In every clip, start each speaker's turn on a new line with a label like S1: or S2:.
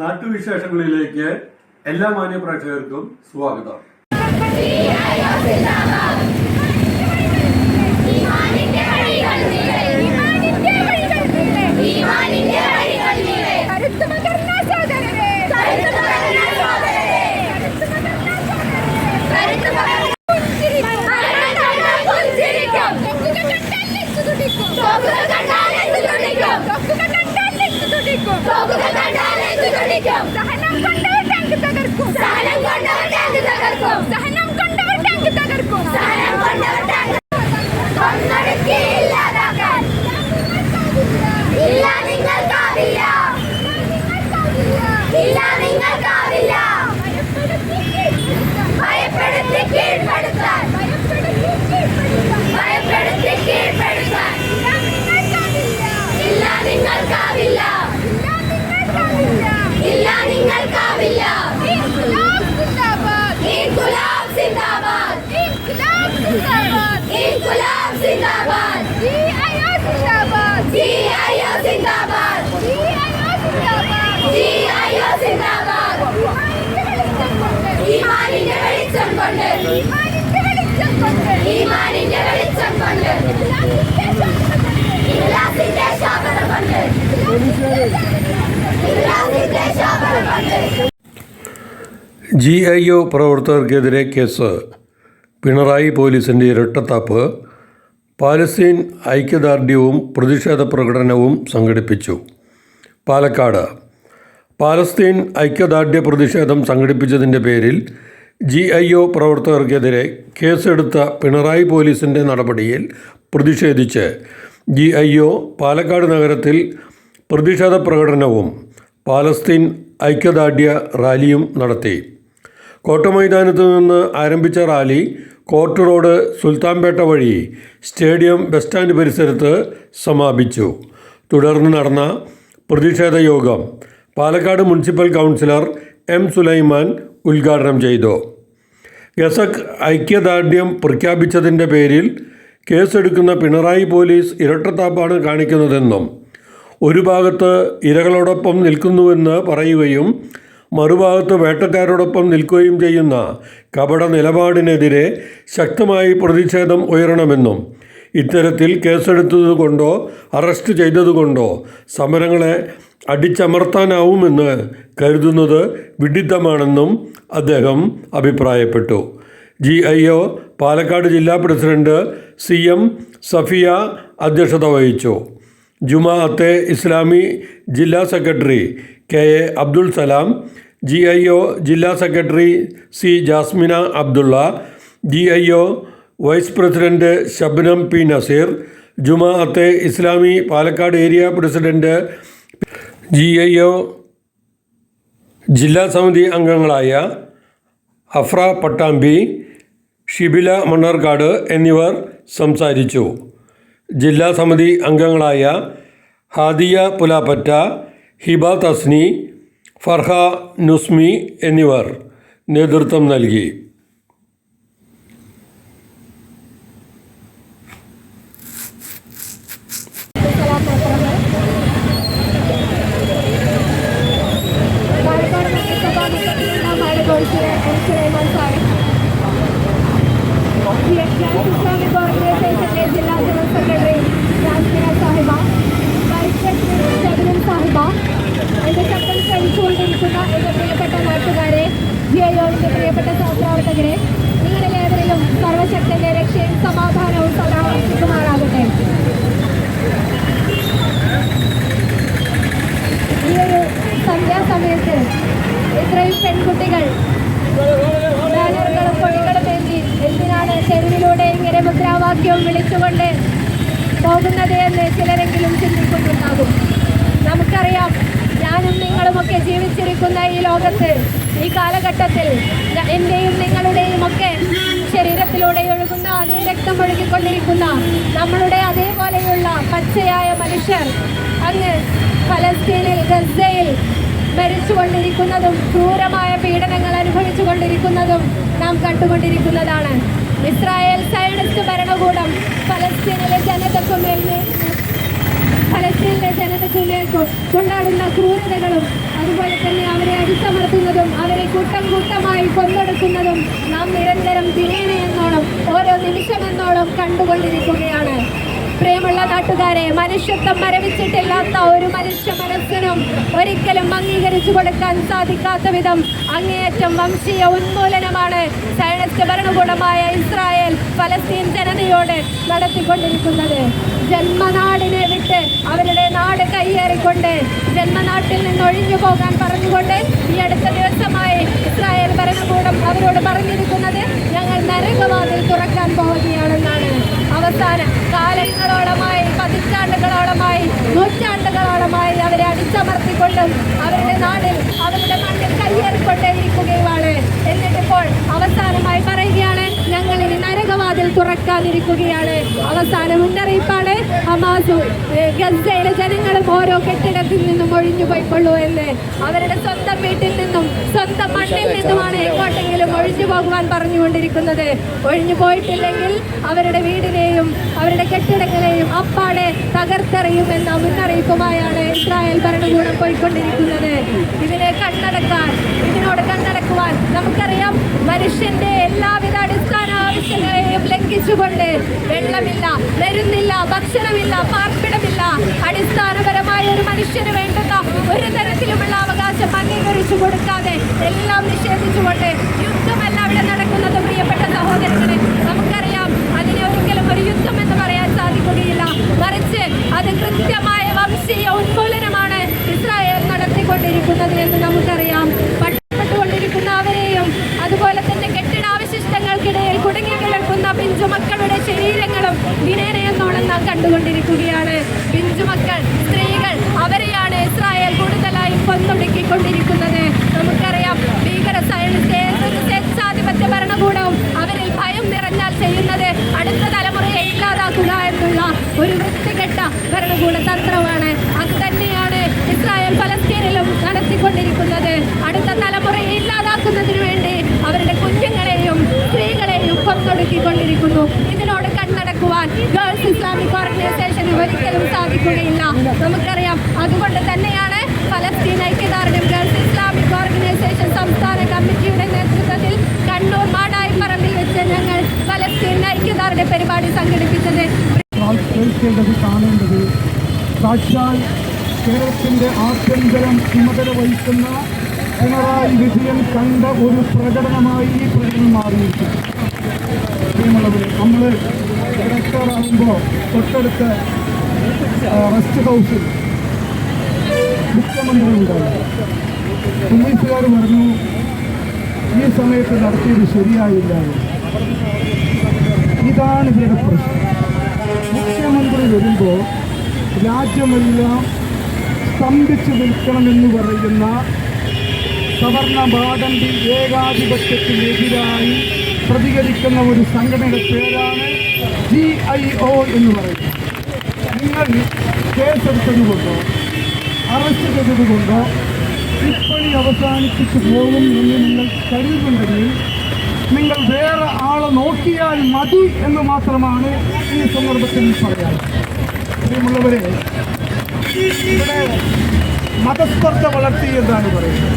S1: നാട്ടുവിശേഷങ്ങളിലേക്ക് എല്ലാ മാന്യപ്രേക്ഷകർക്കും സ്വാഗതം.
S2: വെളിച്ചം കൊണ്ട്.
S1: ജി ഐ ഒ പ്രവർത്തകർക്കെതിരെ കേസ്. പിണറായി പോലീസിന്റെ ഇരട്ടത്താപ്പ്. പാലസ്തീൻ ഐക്യദാർഢ്യവും പ്രതിഷേധ പ്രകടനവും സംഘടിപ്പിച്ചു. പാലക്കാട്. പാലസ്തീൻ ഐക്യദാർഢ്യ പ്രതിഷേധം സംഘടിപ്പിച്ചതിന്റെ പേരിൽ ജി ഐ ഒ പ്രവർത്തകർക്കെതിരെ കേസെടുത്ത പിണറായി പോലീസിന്റെ നടപടിയിൽ പ്രതിഷേധിച്ച് ജി ഐ ഒ പാലക്കാട് നഗരത്തിൽ പ്രതിഷേധ പ്രകടനവും പാലസ്തീൻ ഐക്യദാർഢ്യ റാലിയും നടത്തി. കോട്ടമൈതാനത്ത് നിന്ന് ആരംഭിച്ച റാലി കോർട്ട് റോഡ് സുൽത്താൻപേട്ട വഴി സ്റ്റേഡിയം ബസ് സ്റ്റാൻഡ് പരിസരത്ത് സമാപിച്ചു. തുടർന്ന് നടന്ന പ്രതിഷേധ യോഗം Palakkad municipal councillor M Sulaiman ഉദ്ഘാടനം ചെയ്തു. ഗസക് ഐക്യദാർഢ്യം പ്രഖ്യാപിച്ചതിന്റെ പേരിൽ കേസെടുക്കുന്ന പിണറായി പോലീസ് ഇരട്ടത്താപ്പാണ് കാണിക്കുന്നതെന്നും ഒരു ഭാഗത്ത് ഇരകളോടൊപ്പം നിൽക്കുന്നുവെന്ന് പറയുകയും മറുഭാഗത്ത് വേട്ടക്കാരോടൊപ്പം നിൽക്കുകയും ചെയ്യുന്ന കപട നിലപാടിനെതിരെ ശക്തമായി പ്രതിഷേധം ഉയരണമെന്നും ഇത്തരത്തിൽ കേസെടുത്തതുകൊണ്ടോ അറസ്റ്റ് ചെയ്തതുകൊണ്ടോ സമരങ്ങളെ അടിച്ചമർത്താനാവുമെന്ന് കരുതുന്നത് വിഡിത്തമാണെന്നും അദ്ദേഹം അഭിപ്രായപ്പെട്ടു. ജി ഐ ഒ പാലക്കാട് ജില്ലാ പ്രസിഡന്റ് സി എം സഫിയ അധ്യക്ഷത വഹിച്ചു. ജുമാഅത്തെ ഇസ്ലാമി ജില്ലാ secretary K A Abdul Salam G I O ജില്ലാ secretary C Jasmina Abdulla G I O vice president Shabnam P Nazeer Jamaat Islami Palakkad area president G I O ജില്ലാ സമിതി അംഗങ്ങളായ AHPRA Pattambi Shibila Mannarkkad എന്നിവർ സംസാരിച്ചു. ജില്ലാ സമിതി അംഗങ്ങളായ ഹാദിയ പുലാപ്പറ്റ ഹിബ തസ്നി ഫർഹ നുസ്മി എന്നിവർ നേതൃത്വം നൽകി
S2: പാലക്കാട് നഗരസഭാ മുഖ്യമന്ത്രിയുടെ ഗോൾസിലെ എം സുലൈമാൻ സാഹിബ് ഇസ്ലാമിക് ഓർഗനൈസേഷന്റെ ജില്ലാ general secretary Jasmina Sahiba vice president ഷബിനും Sahiba എന്റെ ശബ്ദം ശ്രമിച്ചുകൊണ്ടിരിക്കുന്ന എന്റെ പ്രിയപ്പെട്ട നാട്ടുകാരെ ജിയോയുടെ പ്രിയപ്പെട്ട സഹപ്രവർത്തകരെ നിങ്ങളിലേവരിലും സർവശക്തന്റെ രക്ഷയും സമാധാനവും സദാ വർഷിക്കുമാറാകട്ടെ കാലഘട്ടത്തിൽ എന്റെയും നിങ്ങളുടെയും ഒക്കെ ശരീരത്തിലൂടെ ഒഴുകുന്ന അതേ രക്തം ഒഴുകിക്കൊണ്ടിരിക്കുന്ന നമ്മളുടെ അതേപോലെയുള്ള പച്ചയായ മനുഷ്യർ അങ്ങ് ഫലസ്തീനിൽ ഗസയിൽ മരിച്ചുകൊണ്ടിരിക്കുന്നതും ക്രൂരമായ പീഡനങ്ങൾ അനുഭവിച്ചു കൊണ്ടിരിക്കുന്നതും നാം കണ്ടുകൊണ്ടിരിക്കുന്നതാണ്. ഇസ്രായേൽ സൈഡസ് ഭരണകൂടം ഫലസ്തീനിലെ ജനതയ്ക്കുമേൽ ഫലസ്തീനിലെ ജനതയ്ക്ക് മേൽ കൊണ്ടാടുന്ന ക്രൂരതകളും അതുപോലെ തന്നെ അവരെ അടിച്ചമർത്തുന്നതും അവരെ കൂട്ടം കൂട്ടമായി കൊന്നൊടുക്കുന്നതും നാം നിരന്തരം ദിനേന ഓരോ നിമിഷമെന്നോണം കണ്ടുകൊണ്ടിരിക്കുകയാണ്. പ്രിയമുള്ള നാട്ടുകാരെ മനുഷ്യത്വം മരവിച്ചിട്ടില്ലാത്ത ഒരു മനുഷ്യ മനസ്സിനും ഒരിക്കലും അംഗീകരിച്ചു കൊടുക്കാൻ സാധിക്കാത്ത വിധം അങ്ങേയറ്റം വംശീയ ഉന്മൂലനമാണ് സയനിസ്റ്റ് ഭരണകൂടമായ ഇസ്രായേൽ ഫലസ്തീൻ ജനതയോട് നടത്തിക്കൊണ്ടിരിക്കുന്നത്. ജന്മനാടിനെ വിട്ട് അവരുടെ നാട് കൈയേറിക്കൊണ്ട് ജന്മനാട്ടിൽ നിന്ന് ഒഴിഞ്ഞു പോകാൻ പറഞ്ഞുകൊണ്ട് ഈ അടുത്ത ദിവസമായി ഇസ്രായേൽ ഭരണകൂടം അവരോട് പറഞ്ഞിരിക്കുന്നത് ഞങ്ങൾ നരകവാതിൽ തുറക്കാൻ പോവുകയാണെന്നാണ്. അവസാന കാലങ്ങളോളമായി പതിറ്റാണ്ടുകളോളമായി നൂറ്റാണ്ടുകളോളമായി അവരെ അടിച്ചമർത്തിക്കൊണ്ടും കയ്യേറിക്കൊണ്ടേയിരിക്കുകയുമാണ് എന്നിട്ടിപ്പോൾ നരകവാതിൽ തുറക്കാതിരിക്കുകയാണ് അവസാന മുന്നറിയിപ്പാണ് ഹമാസു ഗസയിലെ ജനങ്ങളും ഓരോ കെട്ടിടത്തിൽ നിന്നും ഒഴിഞ്ഞു പോയിക്കൊള്ളൂ എന്ന്. അവരുടെ സ്വന്തം വീട്ടിൽ നിന്നും സ്വന്തം മണ്ണിൽ നിന്നുമാണ് എങ്ങോട്ടെങ്കിലും ഒഴിഞ്ഞു പോകുവാൻ പറഞ്ഞുകൊണ്ടിരിക്കുന്നത്. ഒഴിഞ്ഞു പോയിട്ടില്ലെങ്കിൽ അവരുടെ വീടിനെയും അവരുടെ കെട്ടിടങ്ങളെയും അപ്പാടെ തകർത്തെറിയുമെന്ന മുന്നറിയിപ്പുമായാണ് ഇസ്രായേൽ ഭരണകൂടം പോയിക്കൊണ്ടിരിക്കുന്നത്. ഇതിനെ കണ്ണടക്കാൻ ഇതിനോട് കണ്ണടക്കുവാൻ നമുക്കറിയാം മനുഷ്യന്റെ എല്ലാവിധ അടിസ്ഥാന ആവശ്യങ്ങളെയും ലംഘിച്ചുകൊണ്ട് വെള്ളമില്ല മരുന്നില്ല ഭക്ഷണമില്ല പാർപ്പിടമില്ല. അടിസ്ഥാനപരമായ ഒരു മനുഷ്യന് വേണ്ടുന്ന ഒരു തരത്തിലുമുള്ള അവകാശം അംഗീകരിച്ചു കൊടുക്കാതെ എല്ലാം നിഷേധിച്ചുകൊണ്ട് യുദ്ധമല്ല അവിടെ നടക്കുന്നത് പ്രിയപ്പെട്ട സഹോദരങ്ങളെ. നമുക്കറിയാം അതിനെ ഒരിക്കലും ഒരു യുദ്ധം എന്ന് പറയാൻ സാധിക്കുകയില്ല. മറിച്ച് അത് കൃത്യമായ വംശീയ ഉന്മൂലനമാണ് ഇസ്രായേൽ നടത്തിക്കൊണ്ടിരിക്കുന്നത് എന്ന് നമുക്കറിയാം. പട്ടപ്പെട്ടുകൊണ്ടിരിക്കുന്ന അവരെയും അതുപോലെ തന്നെ കെട്ടിടാവശിഷ്ടങ്ങൾക്കിടയിൽ കുടുങ്ങി കിടക്കുന്ന പിഞ്ചുമക്കളുടെ ശരീരങ്ങളും ദിനേനയെന്നോളം നാം കണ്ടുകൊണ്ടിരിക്കുകയാണ്. പിഞ്ചുമക്കൾ സ്ത്രീകൾ അവരെയാണ് ഇസ്രായേൽ കൂടുതലായും കൊന്നൊടുക്കിക്കൊണ്ടിരിക്കുന്നത് നമുക്കറിയാം ഭീകര സ്വേച്ഛാധിപത്യ ഭരണകൂടവും അവരിൽ ഭയം നിറഞ്ഞാൽ ചെയ്യുന്നത് അടുത്ത തലമുറയെ ഇല്ലാതാക്കുക എന്നുള്ള ഒരു വൃത്തികെട്ട ഭരണകൂട തന്ത്രമാണ് അത് തന്നെയാണ് ഇസ്രായേൽ ഫലസ്തീനിലും നടത്തിക്കൊണ്ടിരിക്കുന്നത് അടുത്ത തലമുറയെ ഇല്ലാതാക്കുന്നതിന് വേണ്ടി അവരുടെ കുഞ്ഞുങ്ങളെയും സ്ത്രീകളെയും കൊന്നൊടുക്കിക്കൊണ്ടിരിക്കുന്നു ഇതിനോട് കണ്ണടക്കുവാൻ ഗേൾസ് ഇസ്ലാമിക് ഓർഗനൈസേഷന് ഒരിക്കലും സാധിക്കുകയില്ല. നമുക്കറിയാം അതുകൊണ്ട് തന്നെയാണ് ഫലസ്തീൻ ഐക്യദാർഢ്യം ഗേൾസ് ഇസ്ലാമിക് ഓർഗനൈസേഷൻ സംസ്ഥാന കമ്മിറ്റിയുടെ നേതൃത്വത്തിൽ കണ്ണൂർ മാടായിപ്പറമ്പിൽ വെച്ച് ഞങ്ങൾ ഫലസ്തീൻ ഐക്യദാർഢ്യ പരിപാടി സംഘടിപ്പിച്ചത്.
S3: കേരളത്തിന്റെ ആഭ്യന്തരം ചുമതല വഹിക്കുന്ന പിണറായി വിജയൻ കണ്ട ഒരു പ്രകടനമായി ഈ പ്രകടനം മാറിയിരിക്കും നമ്മൾ ഇറക്കാറാകുമ്പോൾ തൊട്ടടുത്ത റെസ്റ്റ് ഹൗസിൽ മുഖ്യമന്ത്രി ഉണ്ടായി പോലീസുകാർ പറഞ്ഞു ഈ സമയത്ത് നടത്തിയത് ശരിയായില്ല. ഇതാണ് ഇവരുടെ പ്രശ്നം മുഖ്യമന്ത്രി വരുമ്പോൾ രാജ്യമെല്ലാം സ്തംഭിച്ചു നിൽക്കണമെന്ന് പറയുന്ന സവർണ മാടമ്പി ഏകാധിപത്യത്തിനെതിരായി പ്രതികരിക്കുന്ന ഒരു സംഘടനയുടെ പേരാണ് ജി ഐ ഒ എന്ന് പറയുന്നത് നിങ്ങൾ കേസെടുത്തതുകൊണ്ടോ അറസ്റ്റ് ചെയ്തതുകൊണ്ടോ ഇപ്പണി അവസാനിപ്പിച്ചു പോകും എന്ന് നിങ്ങൾ കരുതുന്നുണ്ടെങ്കിൽ നിങ്ങൾ വേറെ ആളെ നോക്കിയാൽ മതി എന്ന് മാത്രമാണ് ഈ സന്ദർഭത്തിൽ പറയാൻ പ്രിയമുള്ളവരെ ഇവിടെ മതസ്പർദ്ധ വളർത്തി എന്നാണ് പറയുന്നത്.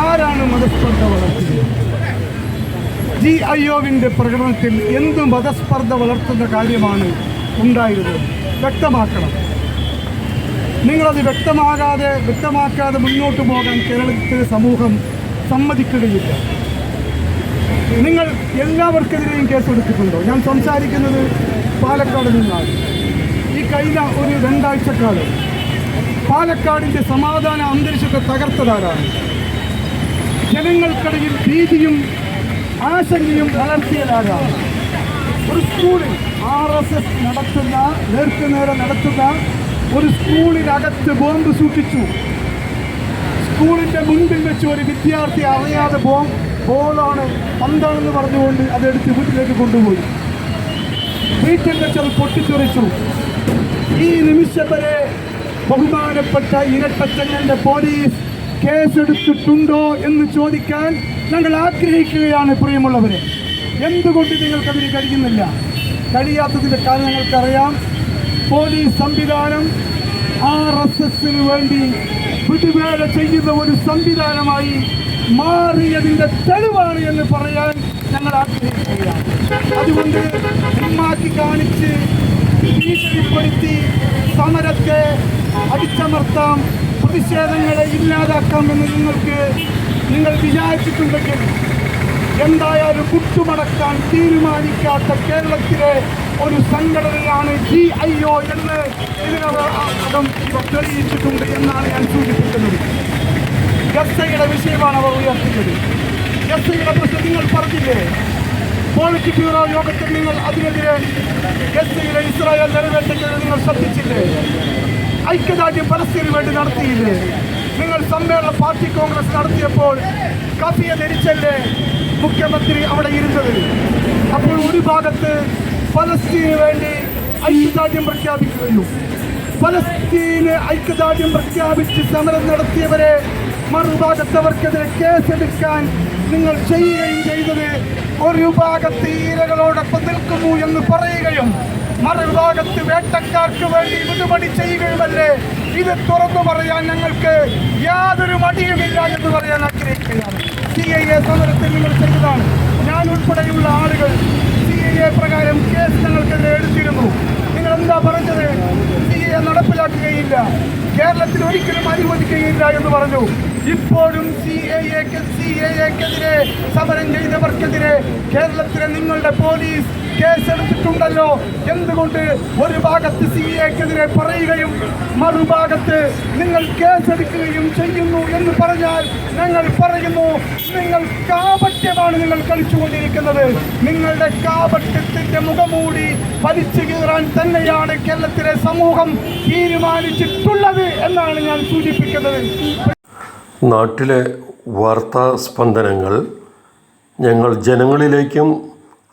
S3: ആരാണ് മതസ്പർദ്ധ വളർത്തിയത്? ജി ഐ ഒവിന്റെ പ്രകടനത്തിൽ എന്ത് മതസ്പർദ്ധ വളർത്തുന്ന കാര്യമാണ് ഉണ്ടായിരുന്നത് വ്യക്തമാക്കണം. നിങ്ങളത് വ്യക്തമാകാതെ വ്യക്തമാക്കാതെ മുന്നോട്ട് പോകാൻ കേരളത്തിലെ സമൂഹം സമ്മതിക്കുകയില്ല. നിങ്ങൾ എല്ലാവർക്കെതിരെയും കേസെടുത്തിട്ടുണ്ടോ ഞാൻ സംസാരിക്കുന്നത് പാലക്കാട് നിന്നാണ്. ഈ കഴിഞ്ഞ ഒരു രണ്ടാഴ്ചക്കാലം പാലക്കാടിന്റെ സമാധാന അന്തരീക്ഷത്തെ തകർത്തതാരാണ്? ജനങ്ങൾക്കിടയിൽ ഭീതിയും ആശങ്കയും വളർത്തിയതാകാം ഒരു സ്കൂളിൽ ആർ എസ് എസ് നടത്തുന്ന നേർക്കുനേരെ നടത്തുന്ന ഒരു സ്കൂളിനകത്ത് ബോംബ് സൂക്ഷിച്ചു. സ്കൂളിന്റെ മുൻപിൽ വെച്ച് ഒരു വിദ്യാർത്ഥി അറിയാതെ ബോം ബോളാണ് പന്താണെന്ന് പറഞ്ഞുകൊണ്ട് അതെടുത്ത് വീട്ടിലേക്ക് കൊണ്ടുപോയി. വീട്ടിൽ വെച്ച് അത് പൊട്ടിത്തെറിച്ചു. ഈ നിമിഷം വരെ ബഹുമാനപ്പെട്ട ഇരട്ടച്ചങ്ങന്റെ പോലീസ് കേസെടുത്തിട്ടുണ്ടോ എന്ന് ചോദിക്കാൻ ഞങ്ങൾ ആഗ്രഹിക്കുകയാണ് പ്രിയമുള്ളവരെ. എന്തുകൊണ്ട് നിങ്ങൾക്കതിന് കഴിയുന്നില്ല? കഴിയാത്തതിന്റെ കാരണം ഞങ്ങൾക്കറിയാം. പോലീസ് സംവിധാനം ആർ എസ് എസിന് വേണ്ടി വിടുവേല ചെയ്യുന്ന ഒരു സംവിധാനമായി മാറിയതിന്റെ തെളിവാണ് എന്ന് പറയാൻ ഞങ്ങൾ ആഗ്രഹിക്കുകയാണ്. അതുകൊണ്ട് ഉമ്മാക്കി കാണിച്ച് ഭീഷണിപ്പെടുത്തി സമരത്തെ അടിച്ചമർത്താം പ്രതിഷേധങ്ങളെ ഇല്ലാതാക്കാമെന്ന് നിങ്ങൾക്ക് നിങ്ങൾ വിചാരിച്ചിട്ടുണ്ടെങ്കിൽ എന്തായാലും കുട്ടുമടക്കാൻ തീരുമാനിക്കാത്ത കേരളത്തിലെ ഒരു സംഘടനയാണ് ജി ഐ ഒ എന്ന് ഇതിനകം തെളിയിച്ചിട്ടുണ്ട് എന്നാണ് ഞാൻ സൂചിപ്പിക്കുന്നത്. ഗസയുടെ വിഷയമാണ് അവർ ഉയർത്തിയത്. ഗസയുടെ പ്രശ്നം നിങ്ങൾ പറഞ്ഞില്ലേ? പോളിറ്റ് ബ്യൂറോ യോഗത്തിൽ നിങ്ങൾ അതിനെതിരെ ഗസയിലെ ഇസ്രായേൽ നിറവേറ്റത്തിൽ നിങ്ങൾ ശ്രദ്ധിച്ചില്ലേ? ഐക്യദാർഢ്യം പരസ്യത്തിന് വേണ്ടി നടത്തിയില്ലേ? നിങ്ങൾ സമ്മേളനം പാർട്ടി കോൺഗ്രസ് നടത്തിയപ്പോൾ കഫിയെ ധരിച്ചല്ലേ മുഖ്യമന്ത്രി അവിടെ ഇരുന്നത്? അപ്പോൾ ഒരു ഭാഗത്ത് ഫലസ്തീന് വേണ്ടി ഐക്യദാർഢ്യം പ്രഖ്യാപിക്കുകയും ഫലസ്തീന് ഐക്യദാർഢ്യം പ്രഖ്യാപിച്ച് സമരം നടത്തിയവരെ മറുഭാഗത്തവർക്കെതിരെ കേസെടുക്കാൻ നിങ്ങൾ ചെയ്യുകയും ചെയ്തത് ഒരു ഭാഗത്ത് ഈരകളോടൊപ്പം നിൽക്കുന്നു എന്ന് പറയുകയും മറുഭാഗത്ത് വേട്ടക്കാർക്ക് വേണ്ടി വിടുപടി ചെയ്യുകയുമല്ലേ ഇത് തുറന്നു പറയാൻ ഞങ്ങൾക്ക് യാതൊരു മടിയുമില്ല എന്ന് പറയാൻ ആഗ്രഹിക്കുകയാണ്. സി ഐ എ സമരത്തിൽ നിങ്ങൾ ചെയ്തതാണ് ഞാൻ ഉൾപ്പെടെയുള്ള ആളുകൾ സി ഐ എ പ്രകാരം കേസ് ഞങ്ങൾക്കെതിരെ എടുത്തിരുന്നു. നിങ്ങൾ എന്താ പറഞ്ഞത്? സി ഐ എ നടപ്പിലാക്കുകയില്ല. കേരളത്തിൽ ഒരിക്കലും അനുവദിക്കുകയില്ല എന്ന് പറഞ്ഞു. ഇപ്പോഴും സി എ സി എക്കെതിരെ സമരം ചെയ്തവർക്കെതിരെ കേരളത്തിലെ നിങ്ങളുടെ പോലീസ് കേസെടുത്തിട്ടുണ്ടല്ലോ. എന്തുകൊണ്ട് ഒരു ഭാഗത്ത് സി എക്കെതിരെ പറയുകയും മറുഭാഗത്ത് നിങ്ങൾ കേസെടുക്കുകയും ചെയ്യുന്നു എന്ന് പറഞ്ഞാൽ ഞങ്ങൾ പറയുന്നു നിങ്ങൾ കാപട്യമാണ് നിങ്ങൾ കളിച്ചുകൊണ്ടിരിക്കുന്നത്. നിങ്ങളുടെ കാപട്യത്തിന്റെ മുഖമൂടി വലിച്ചു കീറാൻ തന്നെയാണ് കേരളത്തിലെ സമൂഹം തീരുമാനിച്ചിട്ടുള്ളത് എന്നാണ് ഞാൻ സൂചിപ്പിക്കുന്നത്.
S1: നാട്ടിലെ വാർത്താ സ്പന്ദനങ്ങൾ ഞങ്ങൾ ജനങ്ങളിലേക്കും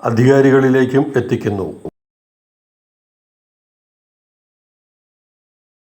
S1: അധികാരികളിലേക്കും എത്തിക്കുന്നു.